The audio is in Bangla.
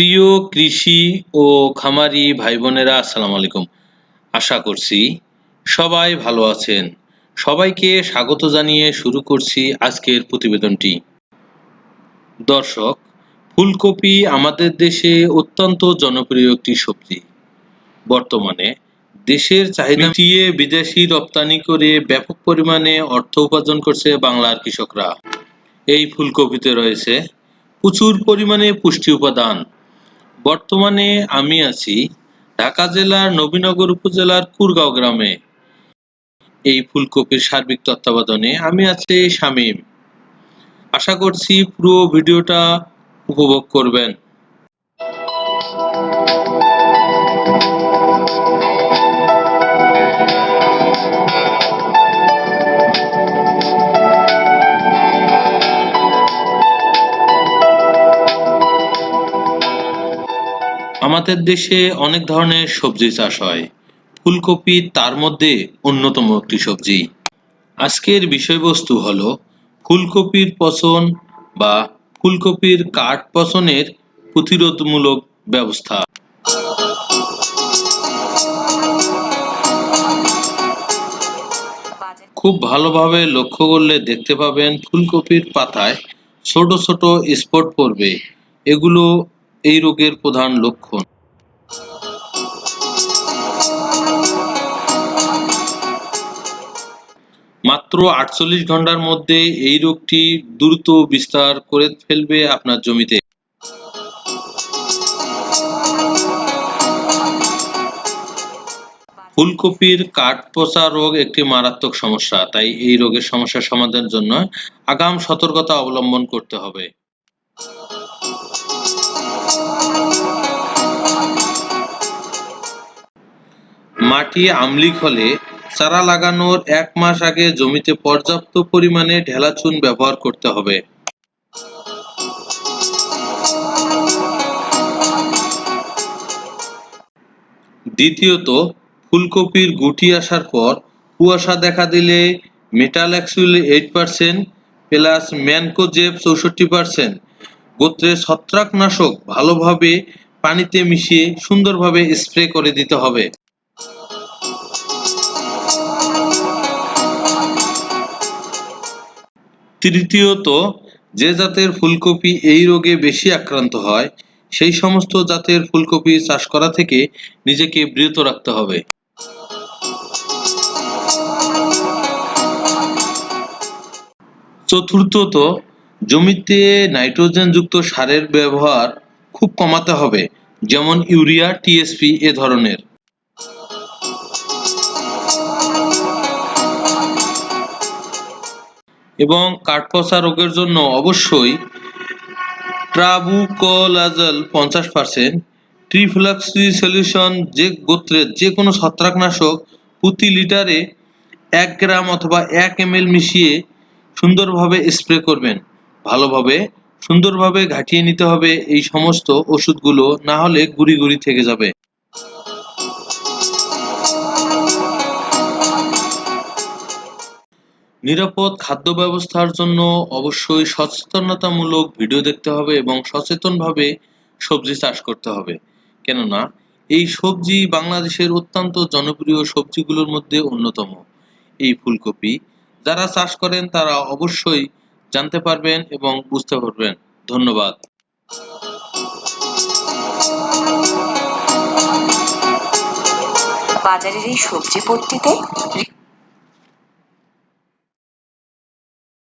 প্রিয় কৃষি ও খামারি ভাই বোনেরা আসসালামু আলাইকুম। আশা করছি সবাই ভালো আছেন। সবাইকে স্বাগত জানিয়ে শুরু করছি আজকের প্রতিবেদনটি। দর্শক, ফুলকপি আমাদের দেশে অত্যন্ত জনপ্রিয় একটি সবজি। বর্তমানে দেশের চাহিদা মিটিয়ে বিদেশি রপ্তানি করে ব্যাপক পরিমাণে অর্থ উপার্জন করছে বাংলার কৃষকরা। এই ফুলকপিতে রয়েছে প্রচুর পরিমাণে পুষ্টি উপাদান। বর্তমানে আমি আছি ঢাকা জেলার নবীনগর উপজেলার কুরগাঁও গ্রামে। এই ফুলকপির সার্বিক তত্ত্বাবধানে আমি আছি শামীম। আশা করছি পুরো ভিডিওটা উপভোগ করবেন। আমাদের দেশে অনেক ধরনের সবজি চাষ হয়। ফুলকপি তার মধ্যে অন্যতম একটি সবজি। আজকের বিষয়বস্তু হলো ফুলকপির পচন বা ফুলকপির কাঠ পচনের প্রতিরোধমূলক ব্যবস্থা। খুব ভালোভাবে লক্ষ্য করলে দেখতে পাবেন ফুলকপির পাতায় ছোট ছোট স্পট পড়বে। এগুলো এই রোগের প্রধান লক্ষণ। মাত্র আটচল্লিশ ঘণ্টার মধ্যে এই রোগটি দ্রুত বিস্তার করে ফেলবে আপনার জমিতে। ফুলকপির কাঠ পচা রোগ একটি মারাত্মক সমস্যা, তাই এই রোগের সমস্যা সমাধানের জন্য আগাম সতর্কতা অবলম্বন করতে হবে। মাটি আম্লিক হলে চারা লাগানোর এক মাস আগে জমিতে পর্যাপ্ত পরিমাণে ঢেলা চুন ব্যবহার করতে হবে। দ্বিতীয়ত, ফুলকপির গুটি আসার পর কুয়াশা দেখা দিলে metalaxyl eight percent plus mancozeb চৌষট্টি পার্সেন্ট গোত্রের ছত্রাকনাশক ভালোভাবে পানিতে মিশিয়ে সুন্দরভাবে স্প্রে করে দিতে হবে। তৃতীয়ত, যে জাতের ফুলকপি এই রোগে বেশি আক্রান্ত হয়, সেই সমস্ত জাতের ফুলকপি চাষ করা থেকে নিজেকে বিরত রাখতে হবে। চতুর্থত জমিতে নাইট্রোজেনযুক্ত সারের ব্যবহার খুব কমাতে হবে, যেমন ইউরিয়া টিএসপি এ ধরনের। এবং কাঠপচা রোগের জন্য অবশ্যই ট্রাবুকোলাজল পঞ্চাশ পার্সেন্ট ট্রিফ্লাক্সি সলিউশন যে গোত্রের যে কোনো ছত্রাকনাশক প্রতি লিটারে এক গ্রাম অথবা এক এম মিশিয়ে সুন্দরভাবে স্প্রে করবেন। ভালোভাবে, সুন্দরভাবে ঘাটিয়ে নিতে হবে এই সমস্ত ওষুধগুলো, না হলে গুড়ি গুড়ি থেকে যাবে। নিরাপদ খাদ্য ব্যবস্থার জন্য অবশ্যই সচেতনতামূলক ভিডিও দেখতে হবে এবং সচেতনভাবে সবজি চাষ করতে হবে। কেননা, এই সবজি বাংলাদেশের অত্যন্ত জনপ্রিয় সবজিগুলোর মধ্যে অন্যতম। এই ফুলকপি, যারা চাষ করেন তারা অবশ্যই জানতে পারবেন এবং বুঝতে পারবেন। ধন্যবাদ। বাজারের এই সবজি পট্টিতে